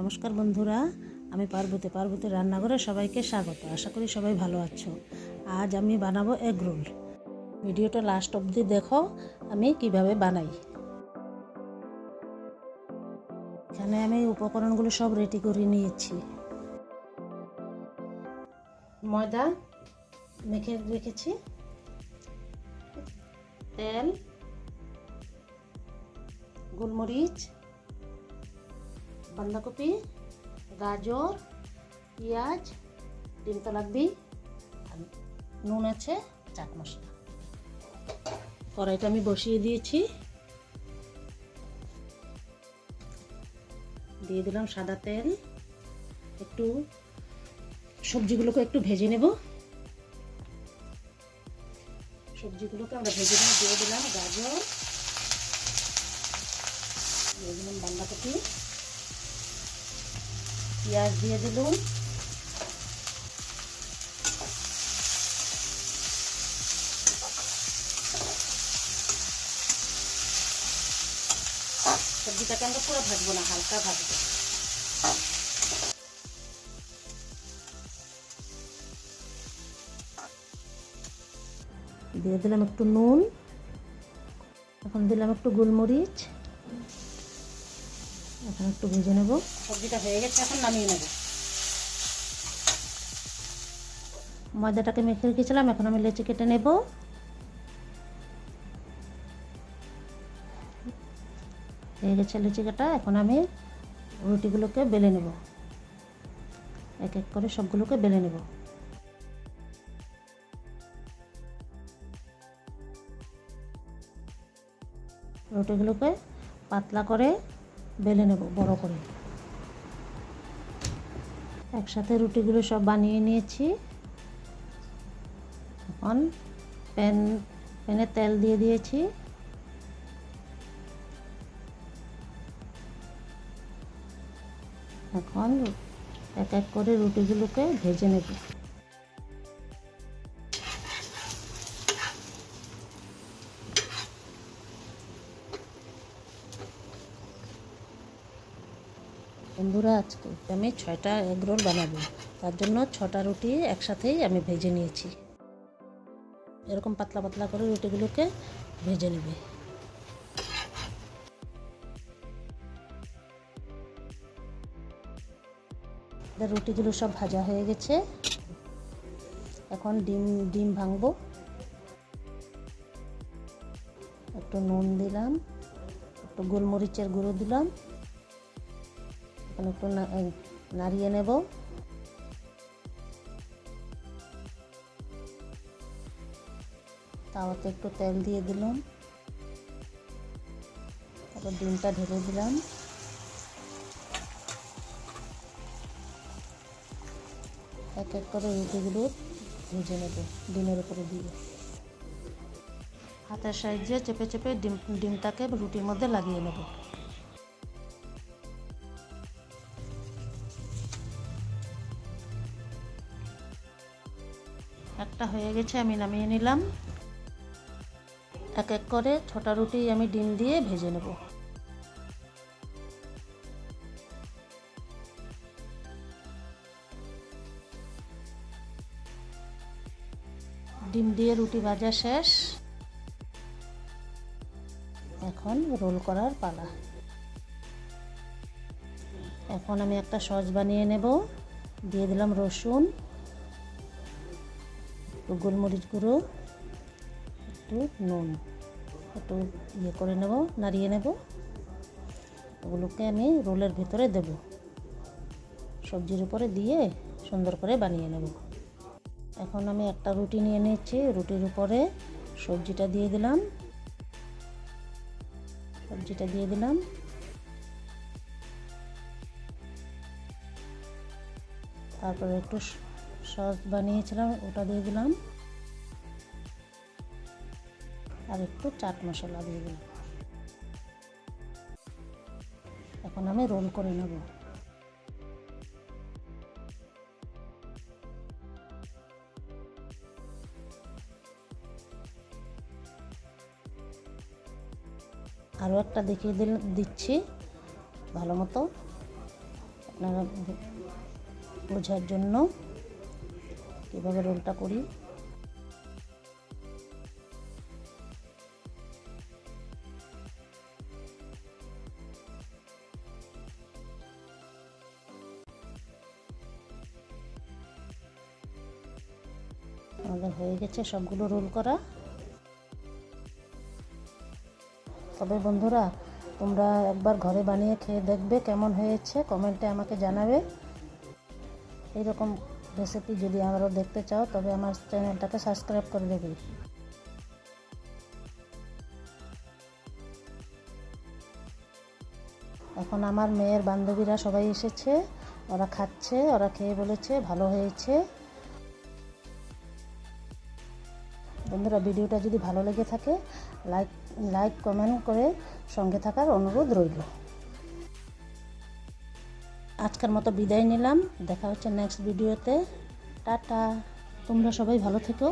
নমস্কার বন্ধুরা, আমি পার্বতী পার্বতী রান্নাঘরে সবাইকে স্বাগত। আশা করি সবাই ভালো আছো। আজ আমি বানাবো এগ রোল। ভিডিওটা লাস্ট অবধি দেখো, আমি কীভাবে বানাই। এখানে আমি উপকরণগুলো সব রেডি করে নিয়েছি। ময়দা মেখে রেখেছি। তেল, গোলমরিচ বাঁধাকপি, গাজর, পেঁয়াজ, ডিম তো লাগবেই, আর নুন আছে, চাট মশলা। কড়াইটা আমি বসিয়ে দিয়েছি। দিয়ে দিলাম সাদা তেল। একটু সবজিগুলোকে একটু ভেজে নেব। সবজিগুলোকে আমরা ভেজে নিয়ে দিয়ে দিলাম গাজর। দিয়ে দিলাম বাঁধাকপি। পেঁয়াজ দিয়ে দিলাম। সবজিটাকে আমরা পুরো ভাজবো না, হালকা ভাজবো। দিয়ে দিলাম একটু নুন, এখন দিলাম একটু গোলমরিচ। এখন একটু ভেজে নেব। সবজিটা হয়ে গেছে এখন নামিয়ে নেব। ময়দাটাকে মেখে রেখেছিলাম এখন আমি লেচি কেটে নেব। হয়ে গেছে লেচি কাটা এখন আমি রুটিগুলোকে বেলে নেব। এক এক করে সবগুলোকে বেলে নেব। রুটিগুলোকে পাতলা করে বেলে নেব, বড় করে। একসাথে রুটিগুলো সব বানিয়ে নিয়েছি। এখন প্যান, প্যানে তেল দিয়ে দিয়েছি। এখন এক এক করে রুটিগুলোকে ভেজে নেব। বন্ধুরা, আজকে আমি ছয়টা এগ রোল বানাবো। তার জন্য ছটা রুটি একসাথেই আমি ভেজে নিয়েছি। এরকম পাতলা পাতলা করে রুটিগুলোকে ভেজে নেবে। রুটিগুলো সব ভাজা হয়ে গেছে। এখন ডিম ডিম ভাঙবো। একটু নুন দিলাম, একটু গোলমরিচের গুঁড়ো দিলাম। এখন একটু নাড়িয়ে নেব। তাওয়াতে একটু তেল দিয়ে দিলাম। তারপর ডিমটা ঢেলে দিলাম। এক এক করে রুটিগুলো ভেজে নেব ডিমের উপরে দিয়ে। হাতের সাহায্যে চেপে চেপে ডিম ডিমটাকে রুটির মধ্যে লাগিয়ে নেব। একটা হয়ে গেছে, আমি নামিয়ে নিলাম। এক এক করে ছটা রুটি আমি ডিম দিয়ে ভেজে নেব। ডিম দিয়ে রুটি ভাজা শেষ। এখন রোল করার পালা। এখন আমি একটা সস বানিয়ে নেব। দিয়ে দিলাম রসুন। একটু গোলমরিচ গুঁড়ো, একটু নুন। একটু ইয়ে করে নেব, নাড়িয়ে নেব। ওগুলোকে আমি রোলের ভিতরে দেব। সবজির উপরে দিয়ে সুন্দর করে বানিয়ে নেব। এখন আমি একটা রুটি নিয়ে নিচ্ছি। রুটির উপরে সবজিটা দিয়ে দিলাম। সবজিটা দিয়ে দিলাম। তারপরে একটু সস বানিয়েছিলাম, ওটা দিয়ে দিলাম। আর একটু চাট মশলা দিয়ে দিলাম। এখন আমি রোল করে নেব। আরও একটা দেখিয়ে দিল, দিচ্ছি। ভালো মতো আপনারা বোঝার জন্য। কীভাবে রোলটা করি। আমাদের হয়ে গেছে সবগুলো রোল করা। তবে বন্ধুরা, তোমরা একবার ঘরে বানিয়ে খেয়ে দেখবে কেমন হয়েছে, কমেন্টে আমাকে জানাবে। এইরকম রেসিপি যদি আবারও দেখতে চাও, তবে আমার চ্যানেলটাকে সাবস্ক্রাইব করে দেবে এখন আমার মেয়ের বান্ধবীরা সবাই এসেছে, ওরা খাচ্ছে, ওরা খেয়ে বলেছে, ভালো হয়েছে। বন্ধুরা, ভিডিওটা যদি ভালো লেগে থাকে, লাইক লাইক, কমেন্ট করে সঙ্গে থাকার অনুরোধ রইল। আজকের মতো বিদায় নিলাম। দেখা হচ্ছে নেক্সট ভিডিওতে টাটা। তোমরা সবাই ভালো থেকো।